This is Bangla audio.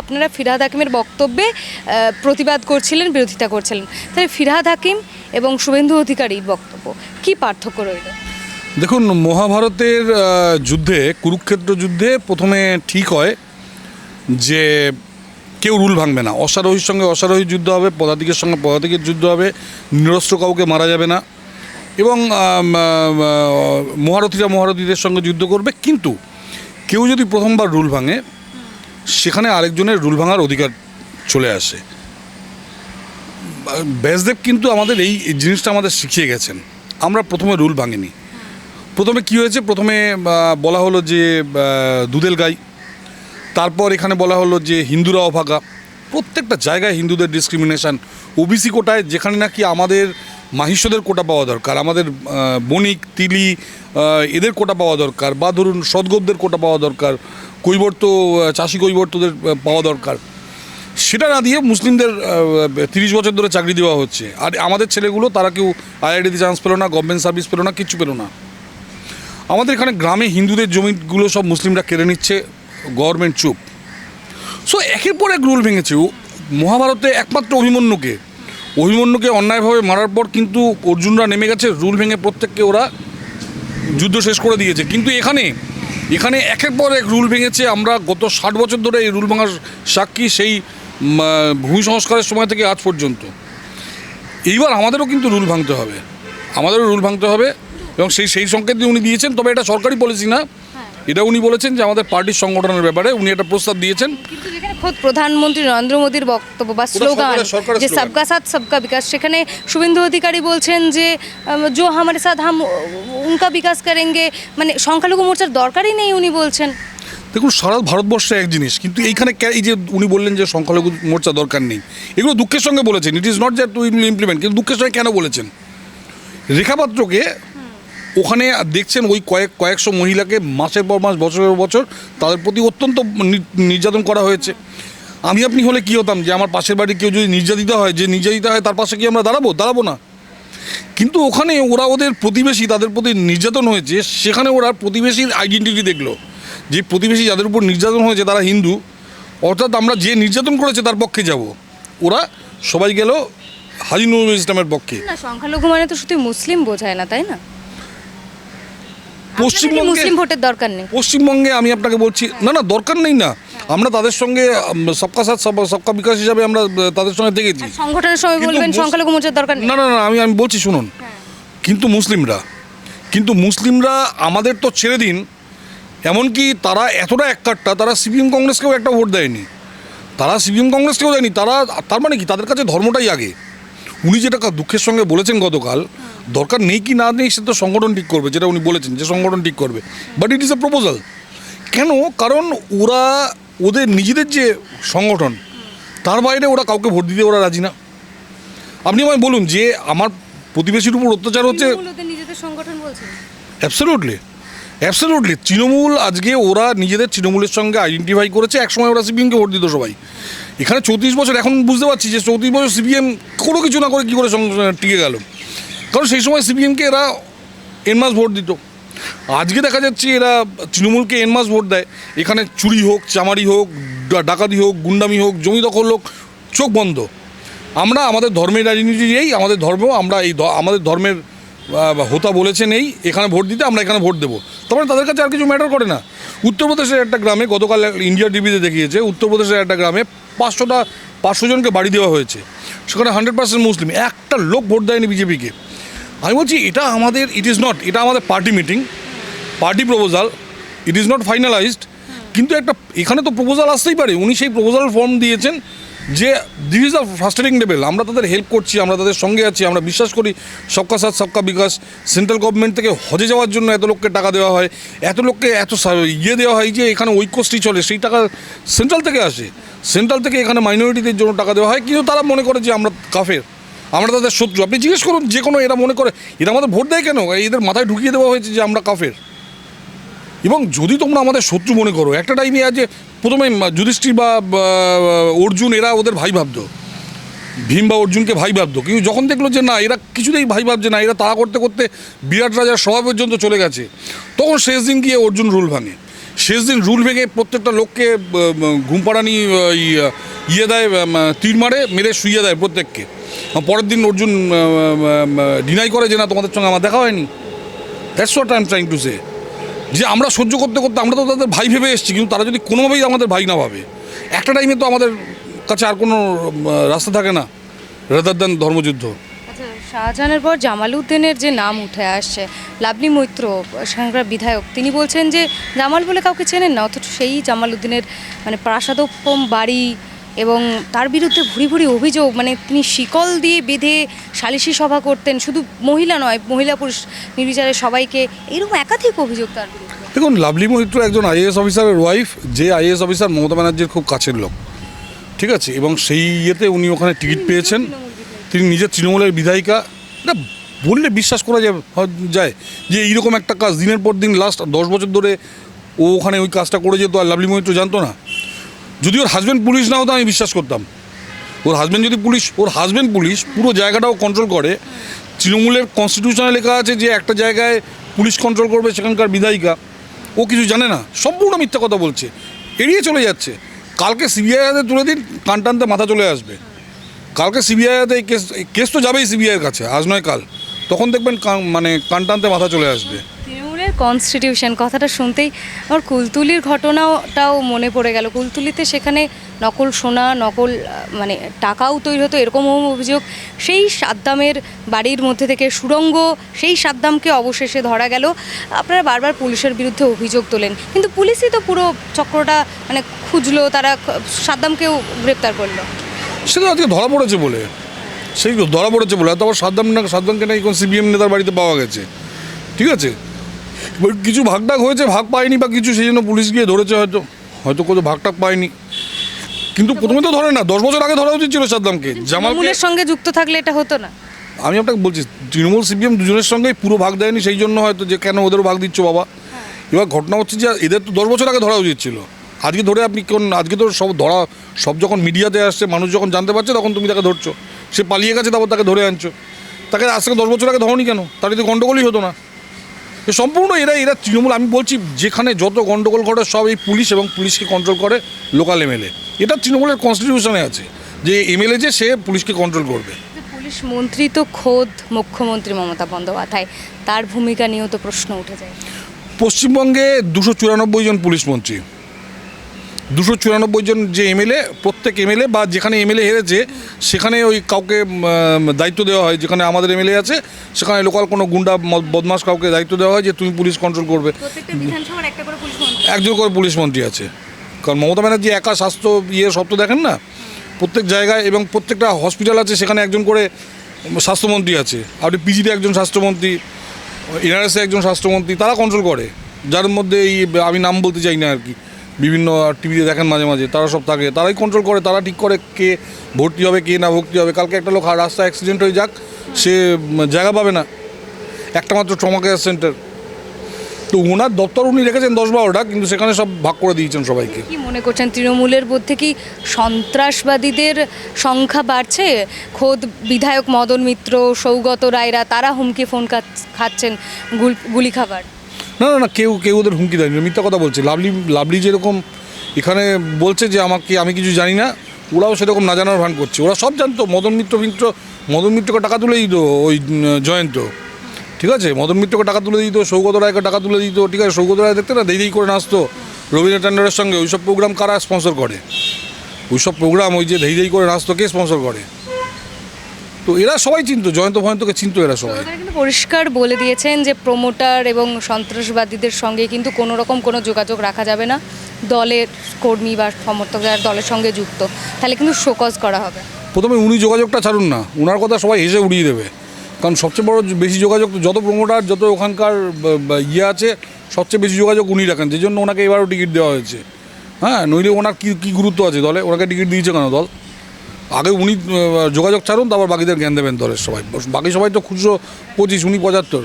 আপনারা ফিরহাদ হাকিমের বক্তব্যে প্রতিবাদ করছিলেন, বিরোধিতা করছিলেন। তাহলে ফিরহাদ হাকিম এবং শুভেন্দু অধিকারীর বক্তব্য, কি পার্থক্য রইল? দেখুন, মহাভারতের যুদ্ধে, কুরুক্ষেত্র যুদ্ধে প্রথমে ঠিক হয় যে কেউ রুল ভাঙবে না। অশ্বারোহীর সঙ্গে অশ্বারোহী যুদ্ধ হবে, পদাতিকের সঙ্গে পদাতিকের যুদ্ধ হবে, নিরস্ত্র কাউকে মারা যাবে না। এবং মহারথীরা মহারথীদের সঙ্গে যুদ্ধ করবে, কিন্তু কেউ যদি প্রথমবার রুল ভাঙে সেখানে আরেকজনের রুল ভাঙার অধিকার চলে আসে। ব্যাসদেব কিন্তু আমাদের এই জিনিসটা আমাদের শিখিয়ে গেছেন। আমরা প্রথমে রুল ভাঙিনি। প্রথমে কি হয়েছে? প্রথমে বলা হলো যে দুধেল গাই। তারপর এখানে বলা হলো যে, হিন্দুরা অভাগা। প্রত্যেকটা জায়গায় হিন্দুদের ডিসক্রিমিনেশন ওবিসি কোটায় যেখানে নাকি আমাদের মাহিষ্যদের কোটা পাওয়া দরকার, আমাদের বণিক, তিলি এদের কোটা পাওয়া দরকার, বা ধরুন সদগোপদের কোটা পাওয়া দরকার, কৈবর্ত চাষি কৈবর্তদের পাওয়া দরকার। সেটা না দিয়ে মুসলিমদের তিরিশ বছর ধরে চাকরি দেওয়া হচ্ছে। আর আমাদের ছেলেগুলো, তারা কেউ আইআইটিতে চান্স পেল না, গভর্নমেন্ট সার্ভিস পেল না, কিচ্ছু পেল না। আমাদের এখানে গ্রামে হিন্দুদের জমিগুলো সব মুসলিমরা কেড়ে নিচ্ছে, গভর্নমেন্ট চুপ। সো একের পর এক রুল ভেঙেছে। মহাভারতে একমাত্র অভিমন্যুকে অভিমন্যুকে অন্যায়ভাবে মারার পর কিন্তু অর্জুনরা নেমে গেছে রুল ভেঙে প্রত্যেককে ওরা যুদ্ধ শেষ করে দিয়েছে। কিন্তু এখানে এখানে একের পর এক রুল ভেঙেছে। আমরা গত ষাট বছর ধরে এই রুল ভাঙার সাক্ষী সেই ভূমি সংস্কারের সময় থেকে আজ পর্যন্ত। এইবার আমাদেরও কিন্তু রুল ভাঙতে হবে। আমাদেরও রুল ভাঙতে হবে এবং সেই সেই সংকেত উনি দিয়েছেন তবে এটা সরকারি পলিসি না। এটা উনি বলেছেন যে আমাদের পার্টির সংগঠনের ব্যাপারে উনি একটা প্রস্তাব দিয়েছেন। খোদ প্রধানমন্ত্রী নরেন্দ্র মোদীর বক্তব্য বা স্লোগান যে সবকা সাথ সবকা বিকাশ। সেখানে শুভেন্দু অধিকারী বলছেন যে জো হামারে সাথ হাম উনকা বিকাশ করেঙ্গে মানে সংখ্যালঘু মোর্চার দরকারই নেই উনি বলছেন। দেখুন সারা ভারতবর্ষে এক জিনিস কিন্তু এইখানে এই যে উনি বললেন যে সংখ্যালঘু মোর্চা দরকার নেই এগুলো দুঃখের সঙ্গে বলেছেন। It is not that to implement কিন্তু দুঃখের সঙ্গে কেন বলেছেন? রেখাপাত্রকে ওখানে দেখছেন ওই কয়েক কয়েকশো মহিলাকে মাসের পর মাস বছরের পর বছর তাদের প্রতি অত্যন্ত নির্যাতন করা হয়েছে। আমি আপনি হলে কী হতাম যে আমার পাশের বাড়ি কেউ যদি নির্যাতিত হয় যে নির্যাতিত হয় তার পাশে কি আমরা দাঁড়াবো? দাঁড়াবো না। কিন্তু ওখানে ওরা ওদের প্রতিবেশী তাদের প্রতি নির্যাতন হয়েছে। সেখানে ওরা প্রতিবেশীর আইডেন্টিটি দেখল। যে প্রতিবেশী যাদের উপর নির্যাতন হয়েছে তারা হিন্দু। অর্থাৎ আমরা যে নির্যাতন করেছে তার পক্ষে যাব। ওরা সবাই গেল হাজি নুরুল ইসলামের পক্ষে। না সংখ্যালঘু মানে তো শুধু মুসলিম বোঝায় না তাই না? পশ্চিমবঙ্গে মুসলিম ভোটের দরকার নেই? পশ্চিমবঙ্গে আমি আপনাকে বলছি না না দরকার নেই না। আমরা তাদের সঙ্গে সবকা সাথ সব- সবকা বিকাশ হিসাবে আমরা তাদের সঙ্গে দেখেছি। সংগঠনের কিন্তু বলবেন সংখ্যালঘু মোর্চার দরকার না না না আমি আমি বলছি শুনুন। কিন্তু মুসলিমরা কিন্তু মুসলিমরা আমাদের তো ছেড়ে দিন এমনকি তারা এতটা এককাট্টা তারা সিপিএম কংগ্রেসকেও একটা ভোট দেয়নি। তারা সিপিএম কংগ্রেসকেও দেয়নি তারা তার মানে কি? তাদের কাছে ধর্মটাই আগে। উনি যেটা দুঃখের সঙ্গে বলেছেন গতকাল দরকার নেই কি না নেই সে তো সংগঠন ঠিক করবে যেটা উনি বলেছেন যে সংগঠন ঠিক করবে। But it is a proposal কেন? কারণ ওরা ওদের নিজেদের যে সংগঠন তার বাইরে ওরা কাউকে ভোট দিতে ওরা রাজি না। আপনি আমায় বলুন যে আমার প্রতিবেশীর উপর অত্যাচার হচ্ছে অ্যাবসলিউটলি অ্যাবসলিউটলি তৃণমূল আজকে ওরা নিজেদের তৃণমূলের সঙ্গে আইডেন্টিফাই করেছে একসময় ওরা সিপিএমকে ভোট দিত সবাই। এখানে চৌত্রিশ বছর এখন বুঝতে পারছি যে চৌত্রিশ বছর সিপিএম কোনো কিছু না করে কী করে টিকে গেল। কারণ সেই সময় সিপিএমকে এরা এনমাস ভোট দিত। আজকে দেখা যাচ্ছে এরা তৃণমূলকে এনমাস ভোট দেয়। এখানে চুরি হোক, চামারি হোক ডাকাতি হোক, গুন্ডামি হোক, জমি দখল হোক, চোখ বন্ধ। আমরা আমাদের ধর্মের রাজনীতি এই আমাদের ধর্ম, আমরা এই আমাদের ধর্মের হোতা বলেছেন এই, এখানে ভোট দিতে আমরা এখানে ভোট দেবো। তারপরে তাদের কাছে আর কিছু ম্যাটার করে না। উত্তরপ্রদেশের একটা গ্রামে গতকাল ইন্ডিয়া টিভিতে দেখিয়েছে, উত্তরপ্রদেশের একটা গ্রামে পাঁচশোটা, পাঁচশো জনকে বাড়ি দেওয়া হয়েছে। সেখানে হান্ড্রেড পার্সেন্ট মুসলিম। একটা লোক ভোট দেয়নি বিজেপিকে আমি বলছি, এটা আমাদের ইট ইজ নট এটা আমাদের party meeting party proposal it is not finalised কিন্তু একটা, এখানে তো প্রপোজাল আসতেই পারে। উনি সেই প্রপোজাল ফর্ম দিয়েছেন যে দিস ইজ আ ফার্স্টেটিং লেভেল আমরা তাদের হেল্প করছি, আমরা তাদের সঙ্গে আছি, আমরা বিশ্বাস করি, সবকা সাথ, সবকা বিকাশ সেন্ট্রাল গভর্নমেন্ট থেকে হজে যাওয়ার জন্য এত লোককে টাকা দেওয়া হয়, এত লোককে এত ইয়ে দেওয়া হয় যে, এখানে ঐক্যশ্রী চলে, সেই টাকা সেন্ট্রাল থেকে আসে। সেন্ট্রাল থেকে এখানে মাইনরিটিদের জন্য টাকা দেওয়া হয়, কিন্তু তারা মনে করে যে, আমরা কাফের, আমরা তাদের শত্রু। আপনি জিজ্ঞেস করুন, যে কোনো এরা মনে করে, এরা আমাদের ভোট দেয় কেন? এদের মাথায় ঢুকিয়ে দেওয়া হয়েছে যে, আমরা কাফের। এবং যদি তোমরা আমাদের শত্রু মনে করো একটা টাইমে আছে প্রথমে যুধিষ্ঠির বা অর্জুন এরা ওদের ভাই ভাবতো। ভীম বা অর্জুনকে ভাই ভাবতো। কিন্তু যখন দেখল যে না এরা কিছুতেই ভাই ভাবছে না এরা তাড়া করতে করতে বিরাট রাজার স্বভাব পর্যন্ত চলে গেছে। তখন শেষ দিন গিয়ে অর্জুন রুল ভাঙে। শেষ দিন রুল ভেঙে প্রত্যেকটা লোককে আহ, ঘুম পাড়ানি ইয়ে দেয় তীর মারে মেরে শুইয়ে দেয় প্রত্যেককে। পরের দিন অর্জুন ডিনাই করে যে না তোমাদের সঙ্গে আমার দেখা হয়নি। That's what I am trying to say যে আমরা সহ্য করতে করতে আমরা তো তাদের ভাই ভেবে এসেছি, কিন্তু তারা যদি কোনোভাবেই আমাদের ভাই না ভাবে, একটা টাইমে তো আমাদের কাছে আর কোনো রাস্তা থাকে না রাদার দেন ধর্মযুদ্ধ। আচ্ছা শাহজাহানের পর জামালউদ্দিনের যে নাম উঠে আসছে লাবলি মৈত্র সেখানকার বিধায়ক, তিনি বলছেন যে জামাল বলে কাউকে চেনেন না, অথচ সেই জামালউদ্দিনের মানে প্রাসাদোপম বাড়ি এবং তার বিরুদ্ধে ভুরি ভুরি অভিযোগ মানে তিনি শিকল দিয়ে বেঁধে সালিশি সভা করতেন শুধু মহিলা নয় মহিলা পুরুষ নির্বিচারে সবাইকে এরকম একাধিক অভিযোগ তার বিরুদ্ধে। দেখুন লাভলি মৈত্র একজন আইএএস অফিসারের ওয়াইফ যে আইএএস অফিসার মমতা ব্যানার্জির খুব কাছের লোক। ঠিক আছে? এবং সেই ইয়েতে উনি ওখানে টিকিট পেয়েছেন। তিনি নিজের তৃণমূলের বিধায়িকা। না বললে বিশ্বাস করা যায় যায় যে এইরকম একটা কাজ দিনের পর দিন লাস্ট দশ বছর ধরে ও ওখানে ওই কাজটা করে যেত আর লাভলি মৈত্র জানতো না। যদি ওর হাজব্যান্ড পুলিশ না হতো আমি বিশ্বাস করতাম। ওর হাজব্যান্ড যদি পুলিশ, ওর হাজব্যান্ড পুলিশ পুরো জায়গাটাও কন্ট্রোল করে। তৃণমূলের কনস্টিটিউশনে লেখা আছে যে একটা জায়গায় পুলিশ কন্ট্রোল করবে সেখানকার বিধায়িকা। ও কিছু জানে না, সম্পূর্ণ মিথ্যা কথা বলছে। এড়িয়ে চলে যাচ্ছে। কালকে সিবিআই হাতে তুলে দিন কান টানতে মাথা চলে আসবে। কালকে সিবিআই হাতে এই কেস কেস তো যাবেই সিবিআইয়ের কাছে, আজ নয় কাল। তখন দেখবেন মানে কান টানতে মাথা চলে আসবে। কনস্টিটিউশন কথাটা শুনতেই আমার কুলতুলির ঘটনাটাও মনে পড়ে গেল। কুলতুলিতে সেখানে নকল সোনা, নকল মানে টাকাও তৈরি হতো, এরকম অভিযোগ। সেই সাদ্দামের বাড়ির মধ্যে থেকে সুরঙ্গ সেই সাদ্দামকে অবশেষে ধরা গেল। আপনারা বারবার পুলিশের বিরুদ্ধে অভিযোগ তোলেন, কিন্তু পুলিশই তো পুরো চক্রটা মানে খুঁজলো, তারা সাদ্দামকেও গ্রেপ্তার করল। সেটা আজকে ধরা পড়েছে বলে। সেই ধরা পড়েছে বলে তারপর সাদ্দাম না, সাদ্দামকে নাকি কোন সিবিএম নেতার বাড়িতে পাওয়া গেছে। ঠিক আছে? কিছু ভাগটাক হয়েছে ভাগ পায়নি বা কিছু সেই জন্য পুলিশ গিয়ে ধরেছে হয়তো হয়তো কোনো ভাগটাক পায়নি কিন্তু প্রথমে তো ধরে না দশ বছর আগে ধরা উচিত ছিল সাদ্দামকে। তৃণমূলের সঙ্গে যুক্ত থাকলে এটা হতো না। আমি আপনাকে বলছি তৃণমূল সিপিএম দুজনের সঙ্গেই পুরো ভাগ দেয়নি সেই জন্য হয়তো যে কেন ওদেরও ভাগ দিচ্ছ বাবা। এবার ঘটনা হচ্ছে যে এদের তো দশ বছর আগে ধরা উচিত ছিল। আজকে ধরে আপনি কোন আজকে তো সব ধরা সব যখন মিডিয়াতে আসছে মানুষ যখন জানতে পারছে তখন তুমি তাকে ধরছো। সে পালিয়ে গেছে তারপর তাকে ধরে আনছো। তাকে আজ থেকে দশ বছর আগে ধরনি কেন? তার যদি গণ্ডগোলই হতো না। সম্পূর্ণ এরা এরা তৃণমূল। আমি বলছি যেখানে যত গণ্ডগোল ঘটে সব এই পুলিশ এবং পুলিশকে কন্ট্রোল করে লোকাল এমএলএ এটা তৃণমূলের কনস্টিটিউশনে আছে যে এমএলএ যে সে পুলিশকে কন্ট্রোল করবে। পুলিশ মন্ত্রী তো খোদ মুখ্যমন্ত্রী মমতা বন্দ্যোপাধ্যায়। তার ভূমিকা নিয়েও তো প্রশ্ন উঠে যায়। পশ্চিমবঙ্গে দুশো চুরানব্বই জন পুলিশ মন্ত্রী। দুশো চুরানব্বই জন যে এমএলএ প্রত্যেক এমএলএ বা যেখানে এমএলএ হেরেছে সেখানে ওই কাউকে দায়িত্ব দেওয়া হয়। যেখানে আমাদের এমএলএ আছে সেখানে লোকাল কোনো গুন্ডা বদমাস কাউকে দায়িত্ব দেওয়া হয় যে তুমি পুলিশ কন্ট্রোল করবে। একজন করে পুলিশ মন্ত্রী আছে। কারণ মমতা ব্যানার্জি একা স্বাস্থ্য ইয়ে সব তো দেখেন না? প্রত্যেক জায়গায় এবং প্রত্যেকটা হসপিটাল আছে সেখানে একজন করে স্বাস্থ্যমন্ত্রী আছে। আপনি পিজিতে একজন স্বাস্থ্যমন্ত্রী এনআরএসে একজন স্বাস্থ্যমন্ত্রী তারা কন্ট্রোল করে। যার মধ্যে এই আমি নাম বলতে চাই না আর কি। বিভিন্ন টিভিতে দেখেন মাঝে মাঝে, তারা সব থাকে। তারাই কন্ট্রোল করে, তারা ঠিক করে কে ভর্তি হবে, কে না ভর্তি হবে। কালকে একটা লোক রাস্তা অ্যাক্সিডেন্ট হয়ে যাক, সে জায়গা পাবে না। একটা মাত্র ট্রমা কেয়ার সেন্টার তো ওনার দপ্তর উনি রেখেছেন দশ বারোটা, কিন্তু সেখানে সব ভাগ করে দিয়েছেন সবাইকে। কি মনে করছেন, তৃণমূলের মধ্যে কি সন্ত্রাসবাদীদের সংখ্যা বাড়ছে? খোদ বিধায়ক মদন মিত্র, সৌগত রায়রা, তারা হুমকি ফোন খাচ- খাচ্ছেন গুলি খাবার না না না, কেউ কেউ ওদের হুমকি দেয়নি, মিথ্যা কথা বলছে। লাভলি লাভলি যেরকম এখানে বলছে যে আমাকে, আমি কিছু জানি না, ওরাও সেরকম না জানার ভান করছে। ওরা সব জানতো, মদন মিত্র মিত্র মদন মিত্রকে টাকা তুলে দিত, ওই জয়ন্ত। ঠিক আছে? মদন মিত্রকে টাকা তুলে দিত, সৌগত রায়কে টাকা তুলে দিত, ঠিক আছে? সৌগত রায় দেখতে না দেই করে নাচতো রবীন্দ্র ট্যান্ডারের সঙ্গে, ওইসব প্রোগ্রাম কারা স্পন্সর করে? ওইসব প্রোগ্রাম ওই যে ধেই ধেই করে নাচতো, কে স্পন্সর করে? তো এরা সবাই চিনতো জয়ন্ত ভয়ন্তকে চিনতো এরা সবাই। কিন্তু পরিষ্কার বলে দিয়েছেন যে প্রমোটার এবং সন্ত্রাসবাদীদের সঙ্গে কিন্তু কোনো রকম কোনো যোগাযোগ রাখা যাবে না। দলের কর্মী বা সমর্থক যারা দলের সঙ্গে যুক্ত। তাহলে কিন্তু শোকজ করা হবে। প্রথমে উনি যোগাযোগটা ছাড়ুন না ওনার কথা সবাই হেসে উড়িয়ে দেবে। কারণ সবচেয়ে বড় বেশি যোগাযোগ যত প্রমোটার যত ওখানকার ইয়ে আছে সবচেয়ে বেশি যোগাযোগ উনি রাখেন। যে জন্য ওনাকে এবারও টিকিট দেওয়া হয়েছে। হ্যাঁ নইলে ওনার কী কী গুরুত্ব আছে দলে? ওনাকে টিকিট দিয়েছে কেন দল? আগে উনি যোগাযোগ ছাড়ুন, তারপর বাকিদের জ্ঞান দেবেন দলের সবাই। বাকি সবাই তো খুচরো পঁচিশ, উনি পঁচাত্তর।